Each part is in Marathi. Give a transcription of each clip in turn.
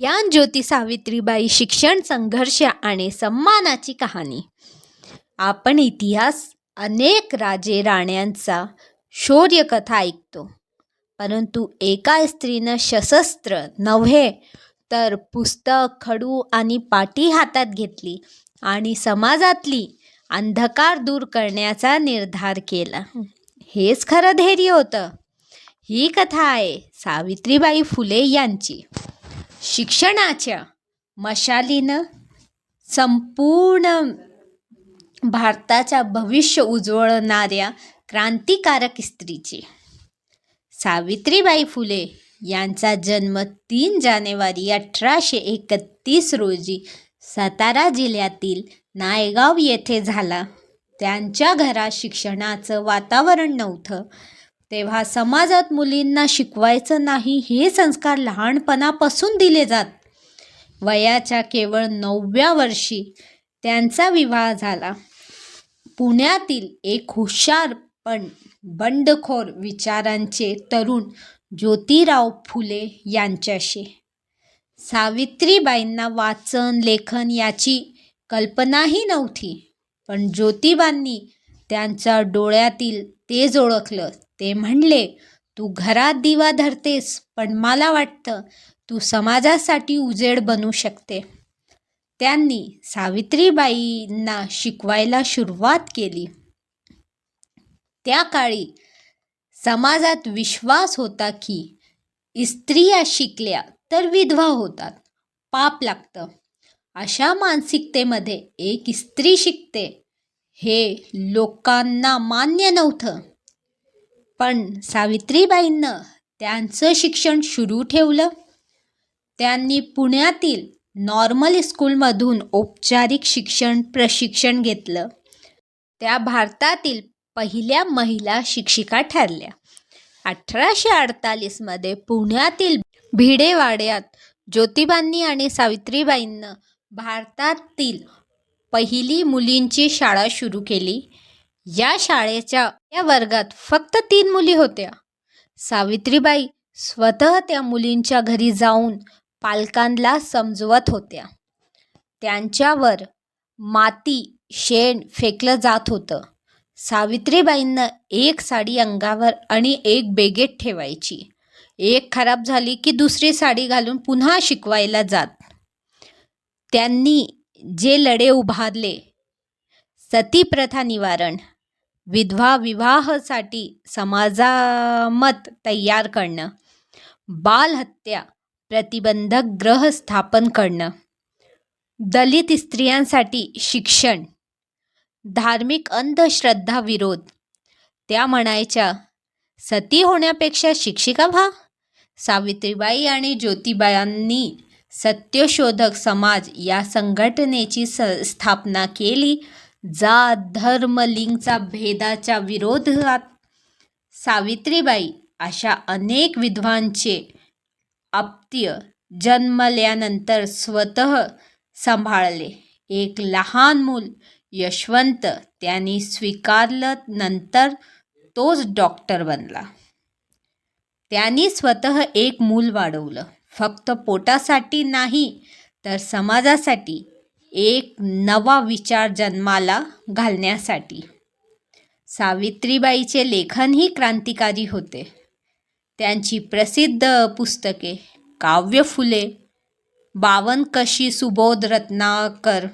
ज्ञान ज्योती सावित्रीबाई शिक्षण संघर्ष आणि सन्मानाची कहाणी. आपण इतिहास अनेक राजे राण्यांचा शौर्यकथा ऐकतो. परंतु एका स्त्रीनं सशस्त्र नव्हे तर पुस्तक खडू आणि पाटी हातात घेतली आणि समाजातली अंधकार दूर करण्याचा निर्धार केला. हेच खरं धैर्य होतं. ही कथा आहे सावित्रीबाई फुले यांची. शिक्षणाच्या मशालीनं संपूर्ण भारताच्या भविष्य उजवळणाऱ्या क्रांतिकारक स्त्रीची सावित्रीबाई फुले यांचा जन्म तीन जानेवारी अठराशे एकतीस रोजी सातारा जिल्ह्यातील नायगाव येथे झाला. त्यांच्या घरात शिक्षणाचं वातावरण नव्हतं. तेव्हा समाजात मुलींना शिकवायचं नाही हे संस्कार लहानपणापासून दिले जात. वयाच्या केवळ नवव्या वर्षी त्यांचा विवाह झाला. पुण्यातील एक हुशार पण बंडखोर विचारांचे तरुण ज्योतिराव फुले यांच्याशी. सावित्रीबाईंना वाचन लेखन याची कल्पनाही नव्हती पण ज्योतिबांनी त्यांच्या डोळ्यातील तेज ओळखलं. ते म्हणले तू घरात दिवा धरतेस पण मला वाटतं तू समाजासाठी उजेड बनू शकते. त्यांनी सावित्रीबाईंना शिकवायला सुरुवात केली. त्या काळी समाजात विश्वास होता की स्त्रिया शिकल्या तर विधवा होतात पाप लागतं. अशा मानसिकतेमध्ये एक स्त्री शिकते हे लोकांना मान्य नव्हतं. पण सावित्रीबाईंनं त्यांचं शिक्षण सुरू ठेवलं. त्यांनी पुण्यातील नॉर्मल स्कूलमधून औपचारिक शिक्षण प्रशिक्षण घेतलं. त्या भारतातील पहिल्या महिला शिक्षिका ठरल्या. अठराशे अडतालीसमध्ये पुण्यातील भिडेवाड्यात ज्योतिबांनी आणि सावित्रीबाईंनं भारतातील पहिली मुलींची शाळा सुरू केली. या शाळेच्या या वर्गात फक्त तीन मुली होत्या. सावित्रीबाई स्वतः त्या मुलींच्या घरी जाऊन पालकांना समजवत होत्या. त्यांच्यावर माती शेण फेकलं जात होतं. सावित्रीबाईंना एक साडी अंगावर आणि एक बेगेत ठेवायची. एक खराब झाली की दुसरी साडी घालून पुन्हा शिकवायला जात. त्यांनी जे लढे उभारले सती प्रथा निवारण विधवा विवाहासाठी समाजामत तयार करणं. बालहत्या प्रतिबंधक ग्रह स्थापन करणं. दलित स्त्रियांसाठी शिक्षण. धार्मिक अंधश्रद्धा विरोध. त्या म्हणायच्या सती होण्यापेक्षा शिक्षिका व्हा. सावित्रीबाई आणि ज्योतिबायांनी सत्यशोधक समाज या संघटनेची स स्थापना केली. जात धर्म लिंगचा भेदाच्या विरोधात सावित्रीबाई अशा अनेक विधवांचे आप्त्य जन्मल्यानंतर स्वतः सांभाळले. एक लहान मूल यशवंत त्यांनी स्वीकारलं नंतर तोच डॉक्टर बनला. त्यांनी स्वतः एक मूल वाढवलं. फक्त पोटासाठी नाही तर समाजासाठी एक नवा विचार जन्माला घालण्यासाठी. सावित्रीबाईचे लेखनही क्रांतिकारी होते. त्यांची प्रसिद्ध पुस्तके काव्य फुले बावन कशी सुबोध रत्नाकर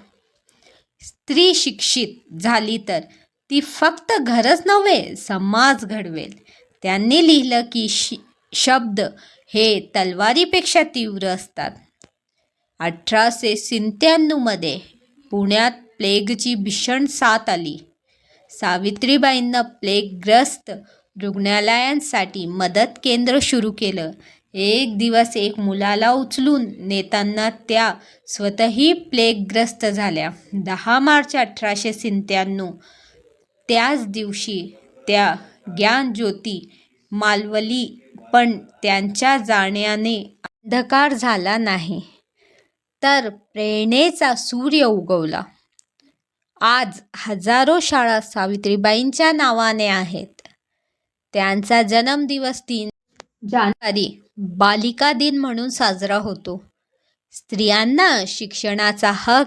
स्त्री शिक्षित झाली तर ती फक्त घरच नव्हे समाज घडवेल. त्यांनी लिहिलं की शि शब्द हे तलवारीपेक्षा तीव्र असतात. अठराशे सत्त्याण्णवमध्ये पुण्यात प्लेगची भीषण साथ आली. सावित्रीबाईंना प्लेगग्रस्त रुग्णालयांसाठी मदत केंद्र सुरू केलं. एक दिवस एक मुलाला उचलून नेताना त्या स्वतःही प्लेगग्रस्त झाल्या. दहा मार्च अठराशे सत्त्याण्णव त्याच दिवशी त्या ज्ञानज्योती मालवली पण त्यांच्या जाण्याने अंधकार झाला नाही. तर प्रेरणेचा सूर्य उगवला. आज हजारो शाळा सावित्रीबाईंच्या नावाने आहेत. त्यांचा जन्मदिवस तीन जानेवारी बालिका दिन म्हणून साजरा होतो. स्त्रियांना शिक्षणाचा हक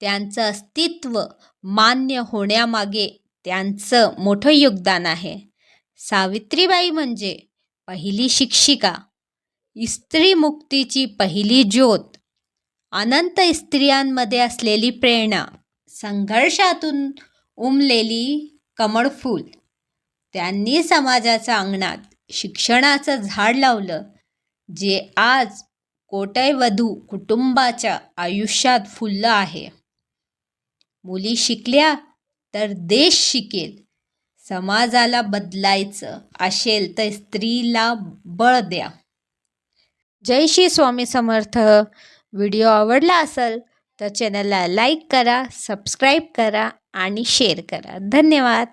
त्यांचं अस्तित्व मान्य होण्यामागे त्यांचं मोठं योगदान आहे. सावित्रीबाई म्हणजे पहिली शिक्षिका. स्त्री मुक्तीची पहिली ज्योत. अनंत स्त्रियांमध्ये असलेली प्रेरणा संघर्षातून उमलेली कमळफूल त्यांनी समाजाच्या अंगणात शिक्षणाचं झाड लावलं जे आज कोटयवधू कुटुंबाच्या आयुष्यात फुललं आहे. मुली शिकल्या तर देश शिकेल. समाजाला बदलायचं असेल तर स्त्रीला बळ द्या. जय श्री स्वामी समर्थ. व्हिडिओ आवडला असेल तर चॅनलला लाईक करा सबस्क्राईब करा आणि शेअर करा. धन्यवाद.